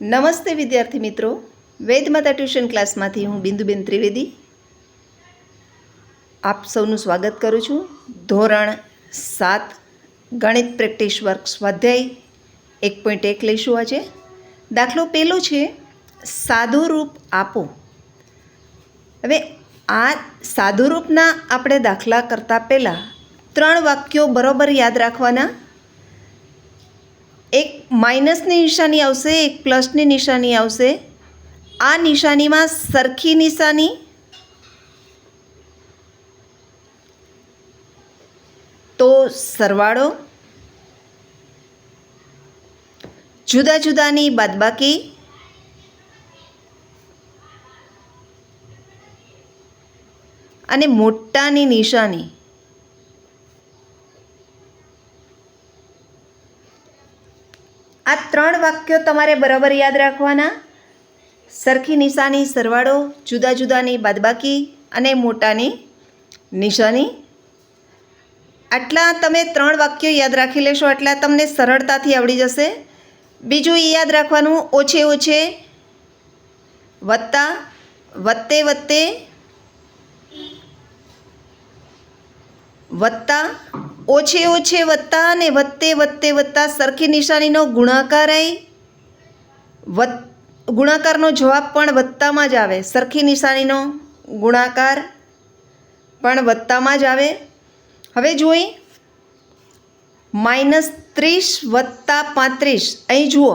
નમસ્તે વિદ્યાર્થી મિત્રો. વેદમાતા ટ્યુશન ક્લાસમાંથી હું બિંદુબેન ત્રિવેદી આપ સૌનું સ્વાગત કરું છું. ધોરણ સાત, ગણિત પ્રેક્ટિસ વર્ક સ્વાધ્યાય એક પોઈન્ટ એક લઈશું આજે. દાખલો પહેલો છે સાદું રૂપ આપો. હવે આ સાદુરૂપના આપણે દાખલા કરતાં પહેલાં ત્રણ વાક્યો બરાબર યાદ રાખવાના. એક માઇનસની નિશાની આવશે, એક પ્લસની નિશાની આવશે. આ નિશાનીમાં સરખી નિશાની. તો સરવાળો. જુદા જુદાની બાદબાકી. અને મોટાની નિશાની. આ ત્રણ વાક્યો તમારે બરાબર યાદ રાખવાના. સરખી નિશાની, સરવાળો, જુદા જુદાની બાદબાકી અને મોટાની નિશાની. આટલા તમે ત્રણ વાક્યો યાદ રાખી લેશો, આટલા તમને સરળતાથી આવડી જશે. બીજું એ યાદ રાખવાનું, ઓછે ઓછે વત્તા વત્તે વત્તે વત્તા ઓછે ઓછે વત્તા અને વત્તે વત્તે વત્તા સરખી નિશાનીનો ગુણાકાર વત ગુણાકારનો જવાબ પણ વત્તામાં જ આવે. સરખી નિશાનીનો ગુણાકાર પણ વત્તામાં જ આવે. હવે જોઈ. માઇનસ ત્રીસ વત્તા પાંત્રીસ. અહીં જુઓ.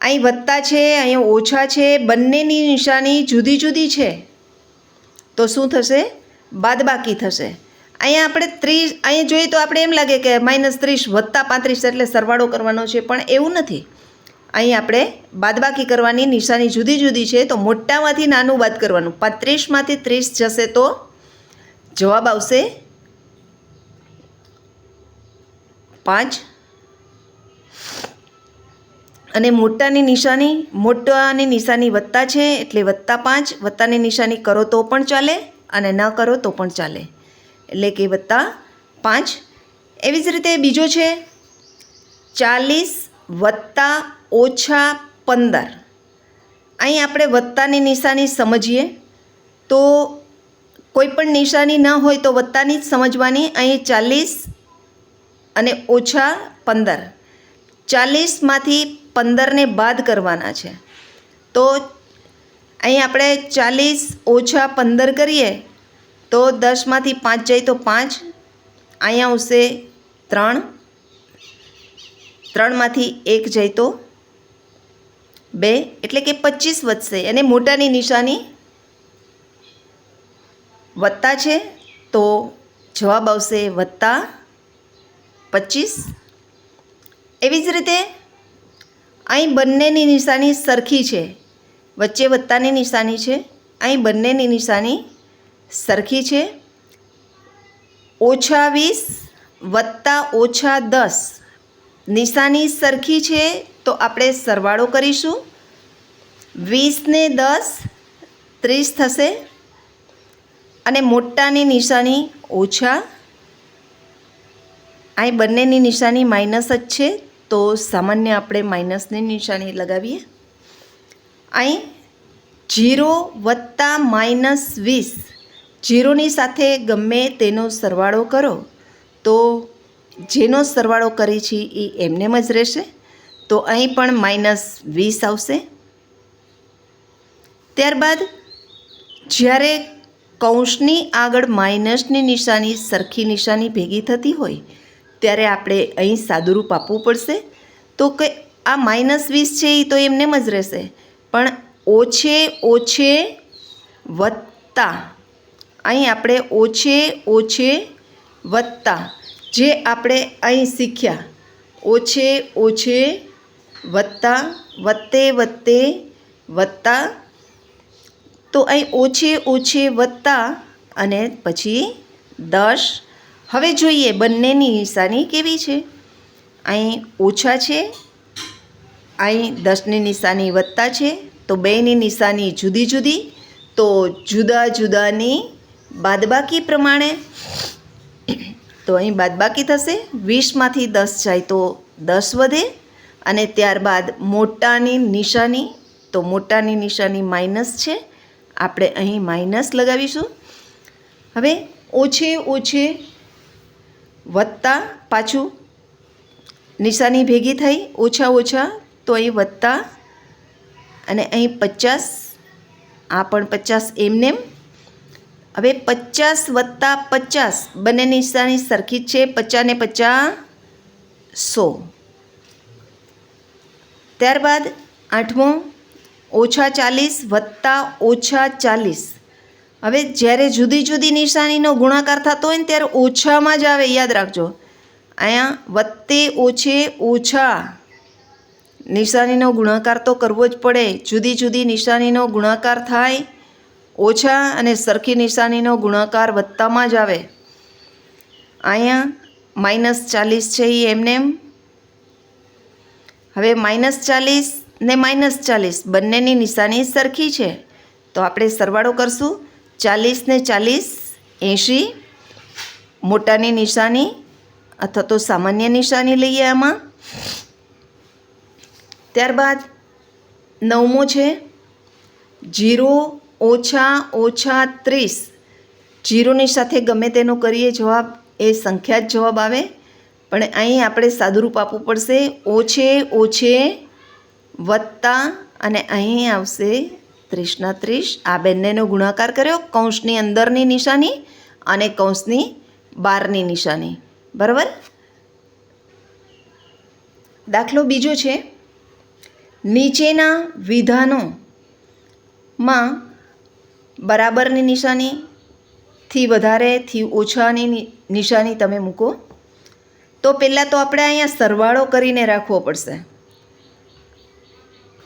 અહીં વત્તા છે અહીં ઓછા છે. બંનેની નિશાની જુદી જુદી છે. તો શું થશે? બાદબાકી થશે. અહીંયા આપણે ત્રીસ, અહીંયા જોઈએ તો આપણે એમ લાગે કે માઇનસ ત્રીસ વત્તા પાંત્રીસ એટલે સરવાળો કરવાનો છે, પણ એવું નથી. અહીં આપણે બાદબાકી કરવાની નિશાની જુદી જુદી છે, તો મોટામાંથી નાનું બાદ કરવાનું. પાંત્રીસમાંથી ત્રીસ જશે તો જવાબ આવશે પાંચ. અને મોટાની નિશાની મોટાની નિશાની વત્તા છે, એટલે વત્તા પાંચ. વત્તાની નિશાની કરો તો પણ ચાલે અને ન કરો તો પણ ચાલે. એટલે કે વત્તા પાંચ. એવી જ રીતે બીજો છે ચાલીસ વત્તા ઓછા પંદર. અહીં આપણે વત્તાની નિશાની સમજીએ. તો કોઈ પણ નિશાની ન હોય તો વત્તાની જ સમજવાની. અહીં ચાલીસ અને ઓછા પંદર. ચાલીસમાંથી પંદરને બાદ કરવાના છે. તો અહીં આપણે ચાલીસ ઓછા પંદર કરીએ. તો દસમાંથી પાંચ જાય તો પાંચ. અહીંયા આવશે ત્રણ. ત્રણમાંથી એક જાય તો બે. એટલે કે પચીસ વધશે. અને મોટાની નિશાની વત્તા છે. તો જવાબ આવશે વત્તા પચીસ. એવી જ રીતે અહીં બંનેની નિશાની સરખી છે. વચ્ચે વત્તાની નિશાની છે. અહીં બંનેની નિશાની સરખી છે? ઓછા વીસ વત્તા ઓછા દસ. નિશાની સરખી છે તો આપણે સરવાળો કરીશું. વીસને દસ, ત્રીસ થશે. અને મોટાની નિશાની ઓછા. અહીં બંનેની નિશાની માઇનસ જ છે તો સામાન્ય આપણે માઇનસની નિશાની લગાવીએ. અહીં જીરો વત્તા માઇનસ વીસ. જીરોની સાથે ગમે તેનો સરવાળો કરો, તો જેનો સરવાળો કરી છે એ એમનેમ જ રહેશે. તો અહીં પણ માઇનસ વીસ આવશે. ત્યારબાદ જ્યારે કૌંસની આગળ માઇનસની નિશાની સરખી નિશાની ભેગી થતી હોય, ત્યારે આપણે અહીં સાદુરૂપ આપવું પડશે. તો કે આ માઇનસ વીસ છે એ તો એમનેમ જ રહેશે. પણ ઓછે ઓછે વત્તા અહીં આપણે ઓછે ઓછે વત્તા જે આપણે અહીં શીખ્યા, ઓછે ઓછે વત્તા વત્તે વત્તે વત્તા તો અહીં ઓછે ઓછે વત્તા અને પછી દસ. હવે જોઈએ બંનેની નિશાની કેવી છે? અહીં ઓછા છે, અહીં દસની નિશાની વત્તા છે, તો બેની નિશાની જુદી જુદી, તો જુદા જુદાની બાદબાકી પ્રમાણે. તો અહીં બાદબાકી થશે. વીસમાંથી દસ જાય તો દસ વધે અને ત્યારબાદ મોટાની નિશાની. તો મોટાની નિશાની માઇનસ છે. આપણે અહીં માઇનસ લગાવીશું. હવે ઓછે ઓછે વત્તા પાછું નિશાની ભેગી થઈ ઓછા ઓછા તો અહીં વત્તા અને અહીં પચાસ. આ પણ પચાસ એમનેમ. હવે પચાસ વત્તા પચાસ બંને નિશાની સરખી છે પચાસ ને પચાસ સો. ત્યારબાદ આઠમો, ઓછા ચાલીસ વત્તા ઓછા ચાલીસ. હવે જ્યારે જુદી જુદી નિશાનીનો ગુણાકાર થતો હોય ને ત્યારે ઓછામાં જ આવે, યાદ રાખજો. અહીંયા વત્તે ઓછે ઓછા. નિશાનીનો ગુણાકાર તો કરવો જ પડે. જુદી જુદી નિશાનીનો ગુણાકાર થાય ઓછા અને સરખી નિશાનીનો ગુણાકાર વધતામાં જ આવે. અહીંયા માઇનસ ચાલીસ છે એ એમને એમ. હવે માઇનસ ચાલીસ ને માઇનસ ચાલીસ બંનેની નિશાની સરખી છે. તો આપણે સરવાળો કરશું. ચાલીસ ને ચાલીસ, એંશી. મોટાની નિશાની અથવા તો સામાન્ય નિશાની લઈએ આમાં. ત્યારબાદ નવમો છે. જીરો ઓછા ઓછા ત્રીસ. જીરોની સાથે ગમે તેનો કરીએ જવાબ એ સંખ્યા જ જવાબ આવે. પણ અહીં આપણે સાદુરૂપ આપવું પડશે. ઓછે ઓછે વત્તા અને અહીં આવશે ત્રીસના ત્રીસ. આ બંનેનો ગુણાકાર કર્યો. કૌંસની અંદરની નિશાની અને કૌંસની બહારની નિશાની. બરાબર? દાખલો બીજો છે. નીચેના વિધાનોમાં બરાબરની નિશાનીથી વધારેથી ઓછાની નિશાની તમે મૂકો. તો પહેલાં તો આપણે અહીંયા સરવાળો કરીને રાખવો પડશે.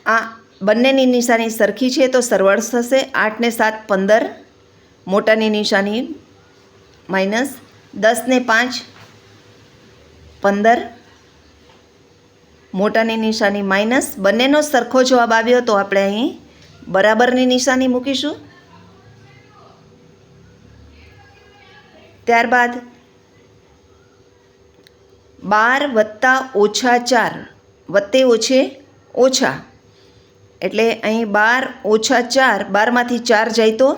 આ બંનેની નિશાની સરખી છે તો સરવાળો થશે આઠને સાત પંદર, મોટાની નિશાની માઇનસ દસને પાંચ, પંદર, મોટાની નિશાની માઇનસ. બંનેનો સરખો જવાબ આવ્યો તો આપણે અહીં બરાબરની નિશાની મૂકીશું. ત્યારબાદ બાર વત્તા ઓછા ચાર, વત્તે ઓછે ઓછા. એટલે અહીં બાર ઓછા ચાર, બારમાંથી ચાર જાય તો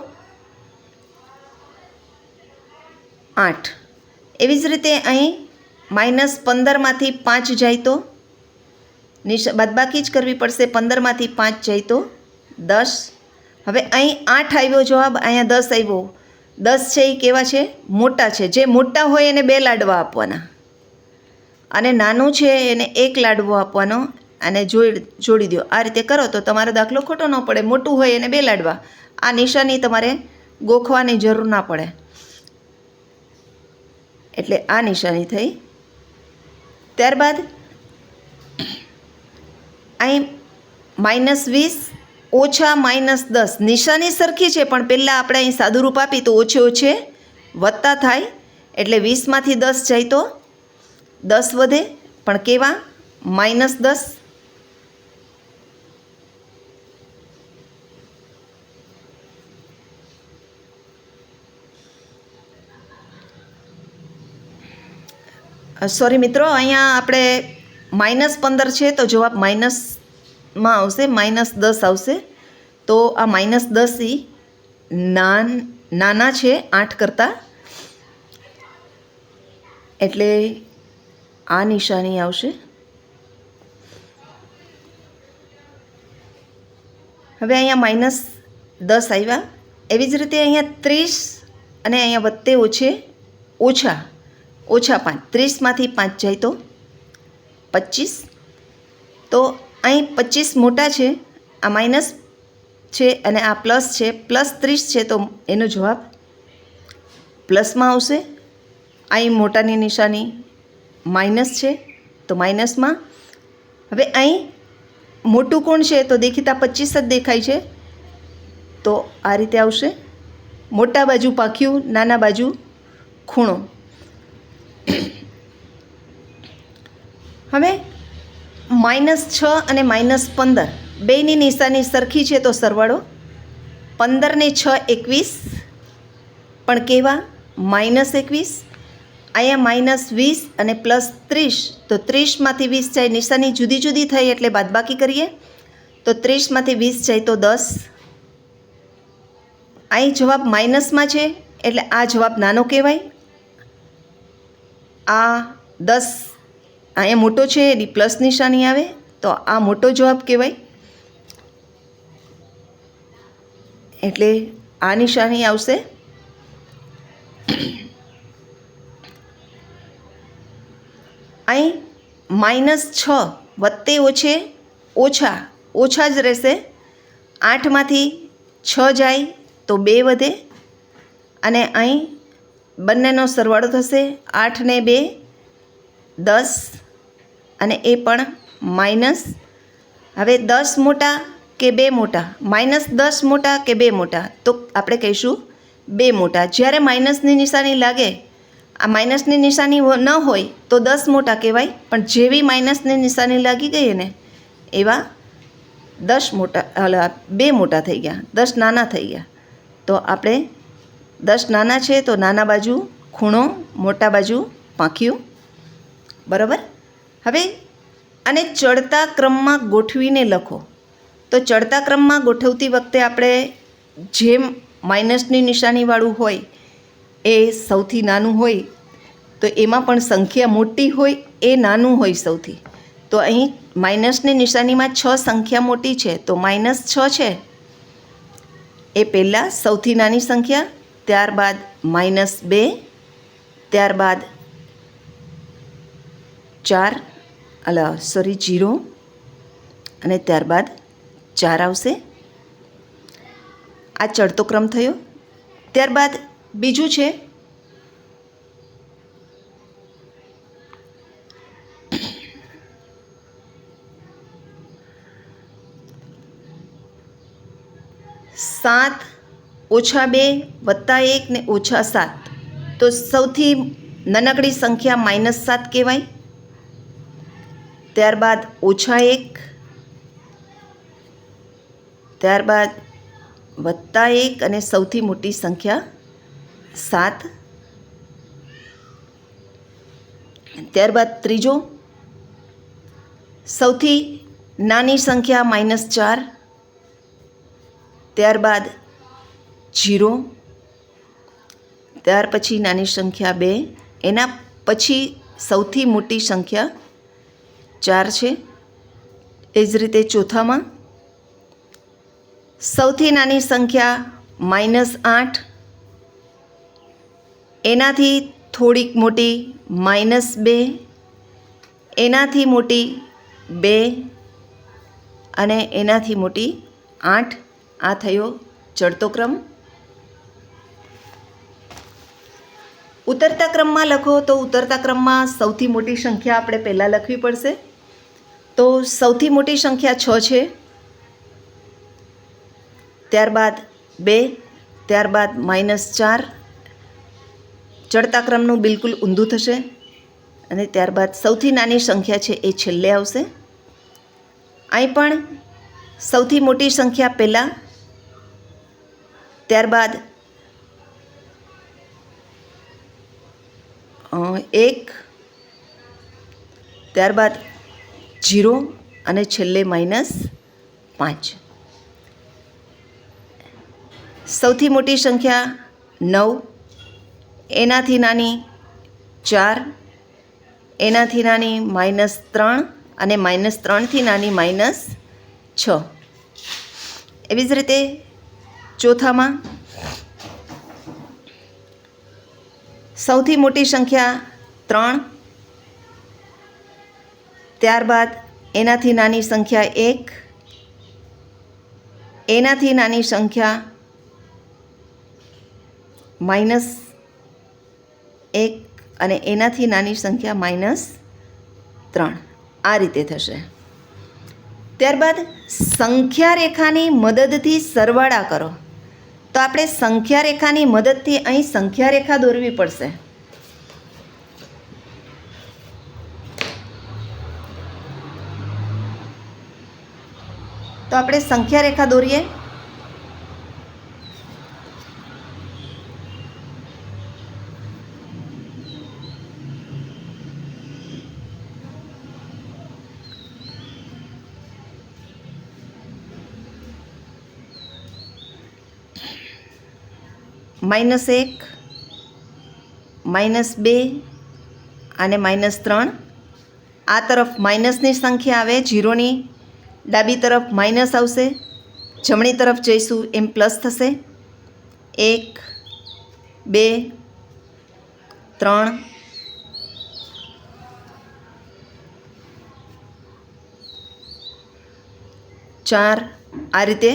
આઠ. એવી જ રીતે અહીં માઇનસ પંદરમાંથી પાંચ જાય તો નિશ, બાદબાકી જ કરવી પડશે, પંદરમાંથી પાંચ જાય તો દસ. હવે અહીં આઠ આવ્યો જવાબ, અહીંયા દસ આવ્યો. દસ છે એ કેવા છે? મોટા છે. જે મોટા હોય એને બે લાડવા આપવાના. અને નાનું છે એને એક લાડવો આપવાનો અને જોઈ જોડી દો આ રીતે કરો તો તમારો દાખલો ખોટો ન પડે. મોટું હોય એને બે લાડવા. આ નિશાની તમારે ગોખવાની જરૂર ના પડે. એટલે આ નિશાની થઈ. ત્યારબાદ અહીં માઇનસ વીસ ઓછા માઇનસ દસ. નિશાની સરખી છે, પણ પહેલાં આપણે અહીં સાદુરૂપ આપી તો ઓછે ઓછે વધતા થાય. એટલે વીસમાંથી દસ જાય તો દસ વધે. પણ કેવા? માઇનસ દસ. સોરી મિત્રો, અહીંયા આપણે માઇનસ પંદર છે, તો જવાબ માઇનસમાં આવશે, માઇનસ દસ આવશે. તો આ માઇનસ દસ ઈ નાન, નાના છે, આઠ કરતાં. એટલે આ નિશાની આવશે. હવે અહીંયા માઇનસ દસ આવ્યા. એવી જ રીતે અહીંયા ત્રીસ અને અહીંયા વત્તે ઓછે, ઓછા ઓછા પાંચ. ત્રીસમાંથી પાંચ જાય તો પચીસ. તો અહીં પચીસ મોટા છે, આ માઇનસ છે અને આ પ્લસ છે. પ્લસ ત્રીસ છે તો એનો જવાબ પ્લસમાં આવશે. અહીં મોટાની નિશાની માઇનસ છે તો માઇનસમાં. હવે અહીં મોટું કોણ છે તો દેખીતા પચીસ જ દેખાય છે. તો આ રીતે આવશે. મોટા બાજુ પાખ્યું નાના બાજુ ખૂણો. હવે માઇનસ છ અને માઇનસ પંદર. બેની નિશાની સરખી છે તો સરવાળો પંદરને છ એકવીસ. પણ કેવા? માઇનસ એકવીસ. અહીંયા માઇનસ વીસ અને પ્લસ ત્રીસ. તો ત્રીસમાંથી વીસ જાય. નિશાની જુદી જુદી થઈ એટલે બાદબાકી કરીએ. તો ત્રીસમાંથી વીસ જાય તો દસ. અહીં જવાબ માઇનસમાં છે. એટલે આ જવાબ નાનો કહેવાય. આ દસ અહીંયા મોટો છે, એની પ્લસ નિશાની આવે, તો આ મોટો જવાબ કહેવાય. એટલે આ નિશાની આવશે. અહીં માઇનસ છ વત્તે ઓછે, ઓછા ઓછા જ રહેશે. આઠમાંથી છ જાય તો બે વધે. અને અહીં બંનેનો સરવાળો થશે આઠ ને બે, દસ અને એ પણ માઇનસ, હવે દસ મોટા કે બે મોટા? માઇનસ દસ મોટા કે બે મોટા? તો આપણે કહીશું બે મોટા. જ્યારે માઇનસની નિશાની લાગે, આ માઇનસની નિશાની ન હોય તો દસ મોટા કહેવાય. પણ જેવી માઇનસની નિશાની લાગી ગઈ ને એવા દસ મોટા બે મોટા થઈ ગયા, દસ નાના થઈ ગયા. તો આપણે દસ નાના છે તો નાના બાજુ ખૂણો, મોટા બાજુ પાંખ્યું. બરાબર? હવે આને ચડતા ક્રમમાં ગોઠવીને લખો. તો ચડતા ક્રમમાં ગોઠવતી વખતે આપણે જેમ માઇનસની નિશાનીવાળું હોય, એ સૌથી નાનું હોય, તો એમાં પણ સંખ્યા મોટી હોય, એ નાનું હોય સૌથી. તો અહીં માઇનસની નિશાનીમાં છ સંખ્યા મોટી છે, તો માઇનસ છ છે. એ પહેલાં સૌથી નાની સંખ્યા, ત્યારબાદ માઇનસ બે, ત્યારબાદ ચાર અલા સોરી જીરો. અને ત્યારબાદ ચાર આવશે. આ ચડતો ક્રમ થયો. ત્યારબાદ બીજું છે. સાત ઓછા બે વત્તા એક ને ઓછા સાત. તો સૌથી નાનકડી સંખ્યા માઇનસ સાત કહેવાય. ત્યારબાદ ઓછા એક, ત્યારબાદ વત્તા એક અને સૌથી મોટી સંખ્યા સાત. ત્યારબાદ ત્રીજો, સૌથી નાની સંખ્યા માઇનસ ચાર. ત્યારબાદ જીરો. ત્યાર પછી નાની સંખ્યા બે. એના પછી સૌથી મોટી સંખ્યા ચાર છે. એ જ રીતે ચોથામાં સૌથી નાની સંખ્યા માઇનસ આઠ. એનાથી થોડીક મોટી માઇનસ બે. એનાથી મોટી બે અને એનાથી મોટી આઠ. આ થયો ચડતો ક્રમ. ઉતરતા ક્રમમાં લખો તો ઉતરતા ક્રમમાં સૌથી મોટી સંખ્યા આપણે પહેલાં લખવી પડશે. તો સૌથી મોટી સંખ્યા છ છે. ત્યારબાદ બે, ત્યારબાદ માઇનસ ચાર. ચડતા ક્રમનું બિલકુલ ઊંધું થશે અને ત્યારબાદ સૌથી નાની સંખ્યા છે એ છેલ્લે આવશે. અહીં પણ સૌથી મોટી સંખ્યા પહેલાં, ત્યારબાદ એક, ત્યારબાદ જીરો અને છેલ્લે માઇનસ પાંચ. સૌથી મોટી સંખ્યા નવ, એનાથી નાની ચાર, એનાથી નાની માઇનસ ત્રણ અને માઇનસ ત્રણથી નાની માઇનસ છ. એવી જ રીતે ચોથામાં સૌથી મોટી સંખ્યા ત્રણ ત્યારબાદ એનાથી નાની સંખ્યા એક, એનાથી નાની સંખ્યા માઇનસ એક અને એનાથી નાની સંખ્યા માઇનસ ત્રણ. આ રીતે થશે. ત્યારબાદ સંખ્યા રેખાની મદદથી સરવાળા કરો. તો આપણે સંખ્યા રેખાની મદદથી અહીં સંખ્યા રેખા દોરવી પડશે. તો આપણે સંખ્યા રેખા દોરીએ. માઇનસ એક, માઇનસ બે અને માઇનસ ત્રણ. આ તરફ માઇનસની સંખ્યા આવે જીરોની ડાબી તરફ માઇનસ આવશે, જમણી તરફ જઈશું એમ પ્લસ થશે. એક, બે, ત્રણ, ચાર, આ રીતે.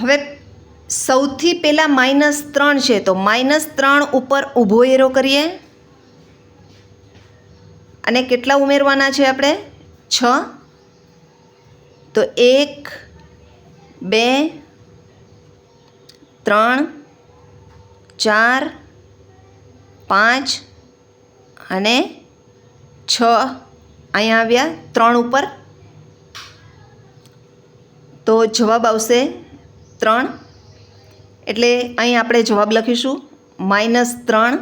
હવે સૌથી પહેલાં માઇનસ ત્રણ છે, તો માઇનસ ત્રણ ઉપર ઊભો એરો કરીએ. અને કેટલા ઉમેરવાના છે આપણે? છ. તો એક, બે, ત્રણ, ચાર, પાંચ અને છ. અહીંયા આવ્યા ત્રણ ઉપર. તો જવાબ આવશે ત્રણ. એટલે અહીં આપણે જવાબ લખીશું. માઇનસ ત્રણ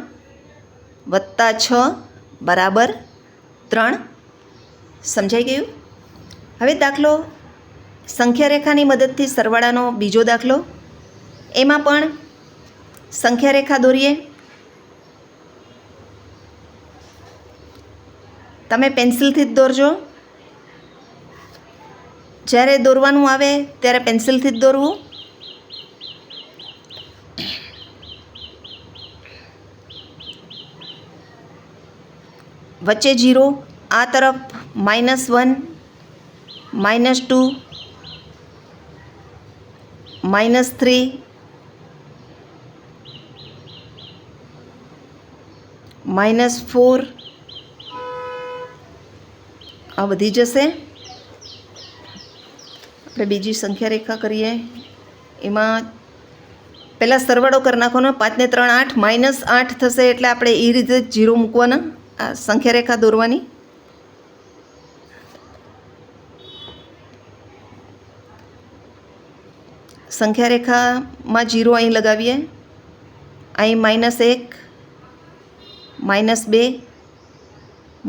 વત્તા છ બરાબર ત્રણ. સમજાઈ ગયું? હવે દાખલો. સંખ્યા રેખાની મદદથી સરવાળાનો બીજો દાખલો. એમાં પણ સંખ્યા રેખા દોરીએ. તમે પેન્સિલથી જ દોરજો. જ્યારે દોરવાનું આવે ત્યારે પેન્સિલથી જ દોરવું. વચ્ચે જીરો, આ તરફ minus one minus two minus three minus four આ વધી જશે આપણે બીજી સંખ્યા રેખા કરીએ. એમાં પહેલાં સરવાળો કરી નાખવાનો, પાંચને ત્રણ આઠ માઇનસ આઠ થશે એટલે આપણે એ રીતે જીરો મૂકવાના. આ સંખ્યા રેખા દોરવાની. સંખ્યા રેખામાં જીરો અહીં લગાવીએ. અહીં માઇનસ એક, માઇનસ બે,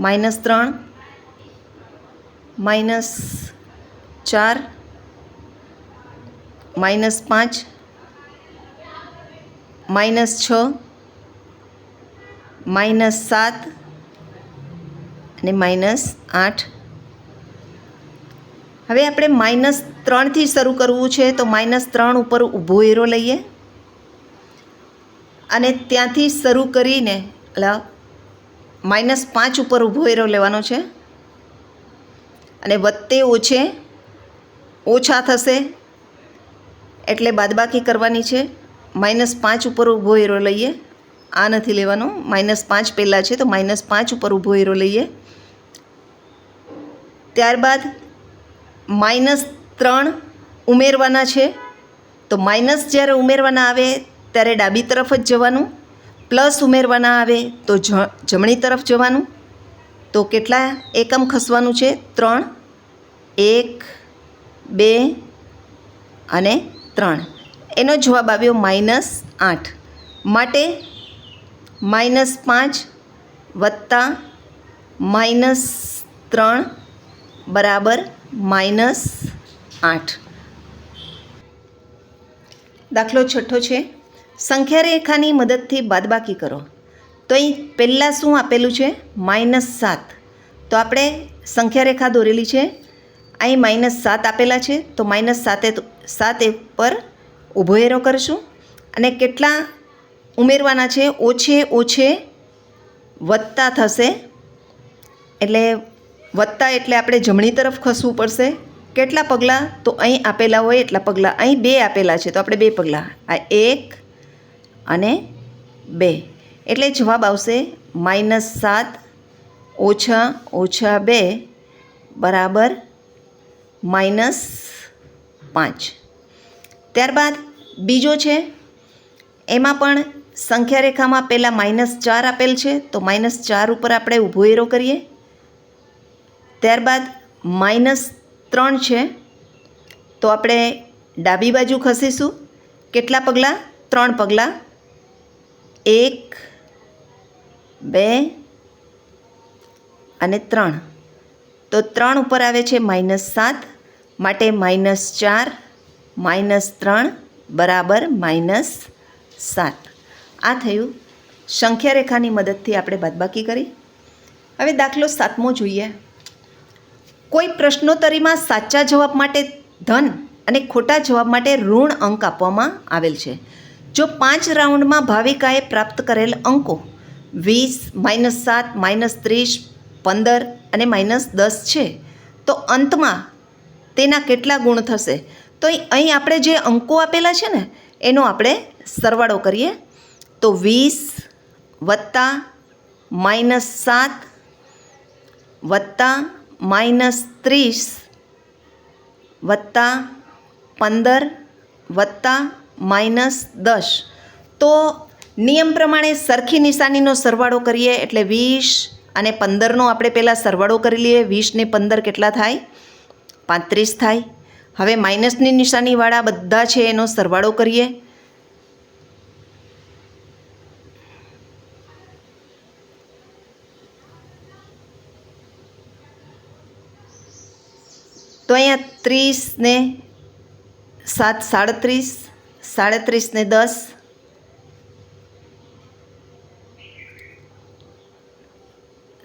માઇનસ ત્રણ, માઇનસ ચાર, માઇનસ પાંચ, માઇનસ છ, માઇનસ સાત અને માઇનસ આઠ. હવે આપણે માઇનસ ત્રણથી શરૂ કરવું છે તો માઇનસ ત્રણ ઉપર ઊભો એરો લઈએ. અને ત્યાંથી શરૂ કરીને એટલે માઇનસ પાંચ ઉપર ઊભો એરો લેવાનો છે. અને વત્તે ઓછે, ઓછા થશે, એટલે બાદબાકી કરવાની છે. માઇનસ પાંચ ઉપર ઊભો એરો લઈએ. આ નથી લેવાનો, માઇનસ પાંચ પહેલાં છે તો માઇનસ પાંચ ઉપર ઊભો એરો લઈએ. ત્યારબાદ માઇનસ ત્રણ ઉમેરવાના છે. તો માઇનસ જ્યારે ઉમેરવાના આવે ત્યારે ડાબી તરફ જ જવાનું. પ્લસ ઉમેરવાના આવે તો જમણી તરફ જવાનું. તો કેટલા એકમ ખસવાનું છે? ત્રણ, એક, બે અને ત્રણ. એનો જવાબ આવ્યો માઇનસ આઠ. માટે માઇનસ પાંચ વત્તા માઇનસ ત્રણ બરાબર માઇનસ આઠ. દાખલો છઠ્ઠો છે. સંખ્યા રેખાની મદદથી બાદબાકી કરો. તો અહીં પહેલાં શું આપેલું છે? માઇનસ સાત. તો આપણે સંખ્યા રેખા દોરેલી છે. અહીં માઇનસ સાત આપેલા છે. તો માઇનસ સાતે સાત પર ઊભો એરો કરીશું. અને કેટલા ઉમેરવાના છે? ઓછે ઓછે વત્તા થશે. એટલે વત્તા એટલે આપણે જમણી તરફ ખસવું પડશે. કેટલા પગલાં? તો અહીં આપેલા હોય એટલા પગલાં. અહીં બે આપેલા છે, તો આપણે બે પગલાં. આ એક અને બે. એટલે જવાબ આવશે માઇનસ સાત ઓછા ઓછા બે બરાબર માઇનસ પાંચ. ત્યારબાદ બીજો છે, એમાં પણ સંખ્યા રેખામાં પહેલાં માઇનસ ચાર આપેલ છે, તો માઇનસ ચાર ઉપર આપણે ઊભો એરો કરીએ. ત્યારબાદ માઇનસ ત્રણ છે, તો આપણે ડાબી બાજુ ખસીશું. કેટલા પગલાં? ત્રણ પગલાં. એક, બે અને ત્રણ. તો ત્રણ ઉપર આવે છે માઇનસ સાત, માટે માઇનસ ચાર, માઇનસ ત્રણ, બરાબર માઇનસ સાત. આ થયું. સંખ્યા રેખાની મદદથી આપણે બાદબાકી કરી. હવે દાખલો સાતમો જોઈએ. કોઈ પ્રશ્નોત્તરીમાં સાચા જવાબ માટે ધન અને ખોટા જવાબ માટે ઋણ અંક આપવામાં આવેલ છે. જો પાંચ રાઉન્ડમાં ભાવિકાએ પ્રાપ્ત કરેલ અંકો વીસ, માઇનસ સાત, માઇનસ ત્રીસ, પંદર અને માઇનસ દસ છે, તો અંતમાં તેના કેટલા ગુણ થશે? તો અહીં- આપણે જે અંકો આપેલા છે ને, એનો આપણે સરવાળો કરીએ. તો વીસ વત્તા માઇનસ સાત વત્તા માઇનસ ત્રીસ વત્તા પંદર વત્તા માઇનસ દસ. તો નિયમ પ્રમાણે સરખી નિશાનીનો સરવાળો કરીએ એટલે વીસ અને પંદરનો આપણે પહેલાં સરવાળો કરી લઈએ. વીસને પંદર કેટલા થાય? પાંત્રીસ થાય. હવે માઇનસની નિશાનીવાળા બધા છે એનો સરવાળો કરીએ. તો અહીંયા ત્રીસ ને સાત, સાડત્રીસ સાડત્રીસ ને દસ.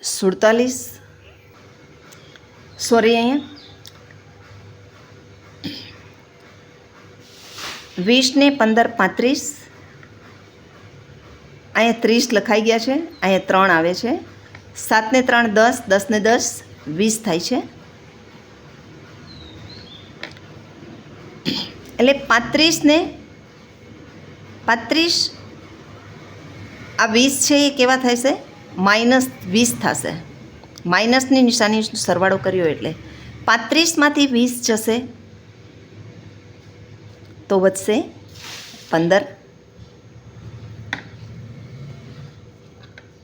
સુડતાલીસ. સોરી અહીંયા. વીસ ને પંદર, પાંત્રીસ. અહીંયા ત્રીસ લખાઈ ગયા છે. અહીંયા ત્રણ આવે છે. સાત ને ત્રણ, દસ દસ ને દસ. વીસ થાય છે. એટલે પાંત્રીસ ને પાંત્રીસ, આ વીસ છે એ કેવા થશે? માઇનસ વીસ થશે. માઇનસની નિશાની સરવાળો કર્યો એટલે. પાંત્રીસમાંથી વીસ જશે તો વધશે પંદર.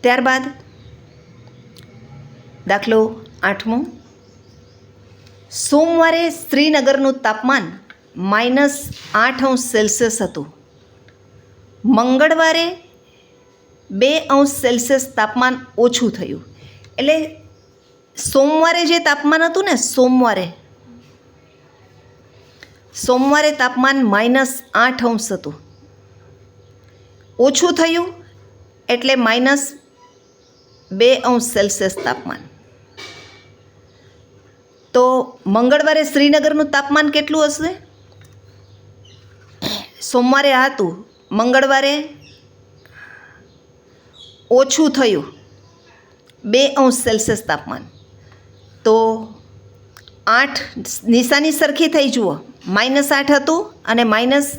ત્યારબાદ દાખલો આઠમો. સોમવારે શ્રીનગરનું તાપમાન માઇનસ આઠ અંશ સેલ્સિયસ હતું. મંગળવારે બે અંશ સેલ્સિયસ તાપમાન ઓછું થયું. એટલે સોમવારે જે તાપમાન હતું ને, સોમવારે સોમવારે તાપમાન માઇનસ આઠ અંશ હતું. ઓછું થયું એટલે માઇનસ બે અંશ સેલ્સિયસ તાપમાન. તો મંગળવારે શ્રીનગરનું તાપમાન કેટલું હશે? સોમવારે હતું મંગળવારે ઓછું થયું. બે અંશ સેલ્સિયસ તાપમાન. તો આઠ નિશાની સરખી થઈ જુઓ. માઇનસ આઠ હતું અને માઇનસ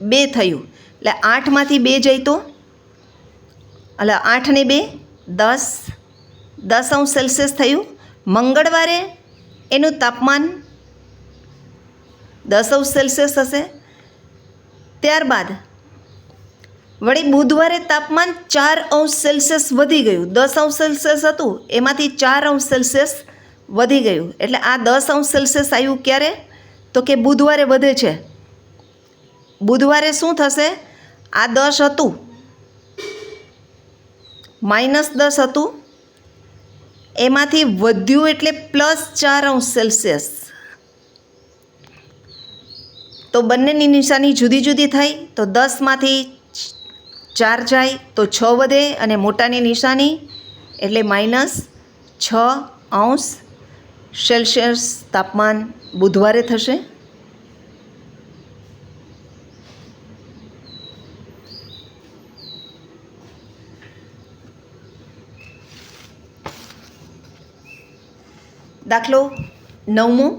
બે થયું. એટલે આઠમાંથી બે જઈ તો એટલે આઠ ને બે, દસ દસ અંશ સેલ્સિયસ થયું. મંગળવારે એનું તાપમાન દસ અંશ સેલ્સિયસ હશે. ત્યારબાદ વળી બુધવારે તાપમાન ચાર અંશ સેલ્સિયસ વધી ગયું. દસ અંશ સેલ્સિયસ હતું, એમાંથી ચાર અંશ સેલ્સિયસ વધી ગયું. એટલે આ દસ અંશ સેલ્સિયસ આવ્યું ક્યારે? તો કે બુધવારે વધે છે. બુધવારે શું થશે? આ દસ હતું. માઇનસ દસ હતું. એમાંથી વધ્યું એટલે પ્લસ ચાર અંશ સેલ્સિયસ. તો બંનેની નિશાની જુદી જુદી થઈ, તો દસમાંથી ચાર જાય, તો છ વધે અને મોટાની નિશાની એટલે માઇનસ છ અંશ સેલ્સિયસ તાપમાન બુધવારે થશે. દાખલો નવમો.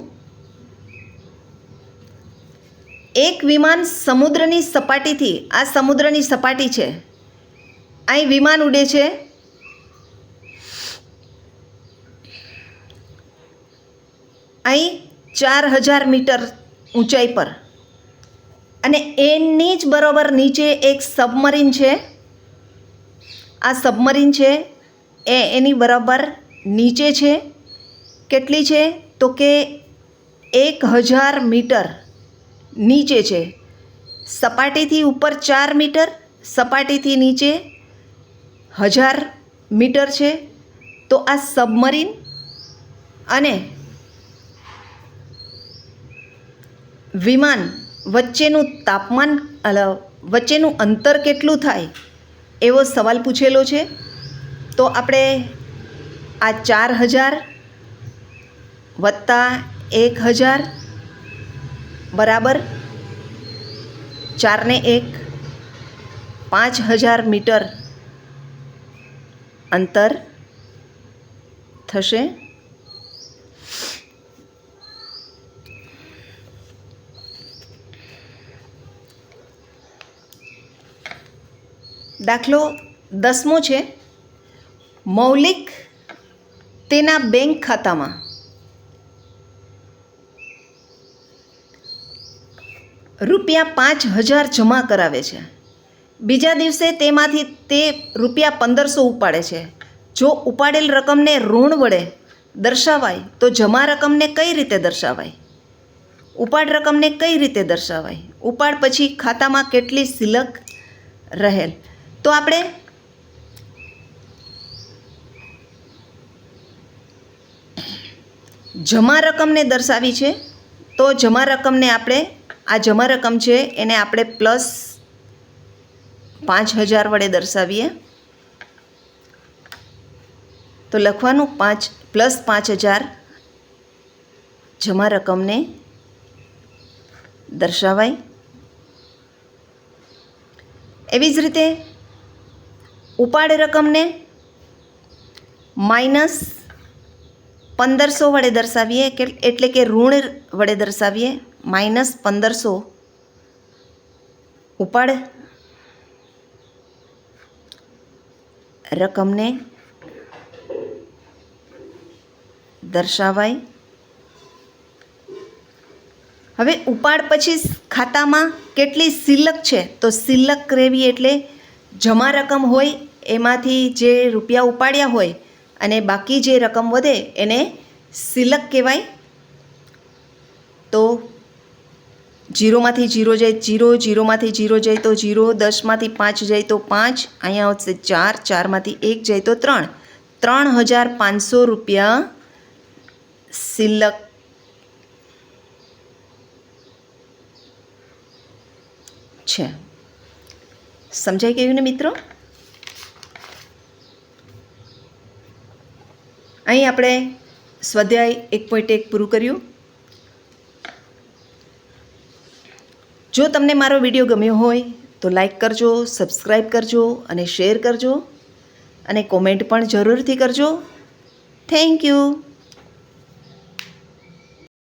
એક વિમાન સમુદ્રની સપાટીથી, આ સમુદ્રની સપાટી છે. અહીં વિમાન ઉડે છે. અહીં ચાર હજાર મીટર ઊંચાઈ પર. અને એની જ બરાબર નીચે એક સબમરીન છે. આ સબમરીન છે, એ એની બરાબર નીચે છે. કેટલી છે? તો કે એક હજાર મીટર. નીચે છે. સપાટીથી ઉપર ચાર મીટર, સપાટીથી નીચે હજાર મીટર છે. તો આ સબમરીન અને વિમાન વચ્ચેનું તાપમાન વચ્ચેનું અંતર કેટલું થાય એવો સવાલ પૂછેલો છે. તો આપણે આ ચાર હજાર વત્તા એક હજાર બરાબર? ચારને એક, પાંચ હજાર મીટર અંતર થશે. દાખલો દસમો છે. મૌલિક તેના બેંક ખાતામાં રૂપિયા પાંચ હજાર જમા કરાવે છે. બીજા દિવસે તેમાંથી તે રૂપિયા પંદરસો ઉપાડે છે. જો ઉપાડેલ રકમને ઋણ વડે દર્શાવાય, તો જમા રકમને કઈ રીતે દર્શાવાય? ઉપાડ રકમને કઈ રીતે દર્શાવાય? ઉપાડ પછી ખાતામાં કેટલી સિલક રહેલ? તો આપણે જમા રકમને દર્શાવી છે. તો જમા રકમને આપણે આ જમા રકમ છે, એને આપણે પ્લસ પાંચ હજાર વડે દર્શાવીએ. તો લખવાનું પાંચ, પ્લસ પાંચ હજાર જમા રકમને દર્શાવાય. એવી જ રીતે ઉપાડ રકમને માઇનસ પંદરસો વડે દર્શાવીએ, કે એટલે કે ઋણ વડે દર્શાવીએ. માઇનસ પંદરસો ઉપાડ. રકમને દર્શાવાય. હવે ઉપાડ પછી ખાતામાં કેટલી સિલક છે? તો સિલક રહેવી એટલે જમા રકમ હોય, એમાંથી જે રૂપિયા ઉપાડ્યા હોય અને બાકી જે રકમ વધે એને સિલક કહેવાય. તો જીરોમાંથી જીરો જાય, જીરો, જીરોમાંથી જીરો જાય તો જીરો, દસમાંથી પાંચ જાય તો પાંચ, અહીંયા આવશે ચાર, ચારમાંથી એક જાય તો ત્રણ. ત્રણ હજાર પાંચસો રૂપિયા સિલક છે. સમજાઈ ગયું ને મિત્રો? અહીં આપણે સ્વાધ્યાય એક પોઈન્ટ એક પૂરું કર્યું. જો તમને મારો વીડિયો ગમ્યો હોય તો લાઈક કરજો, સબસ્ક્રાઈબ કરજો અને શેર કરજો અને કોમેન્ટ પણ જરૂરથી કરજો. Thank you.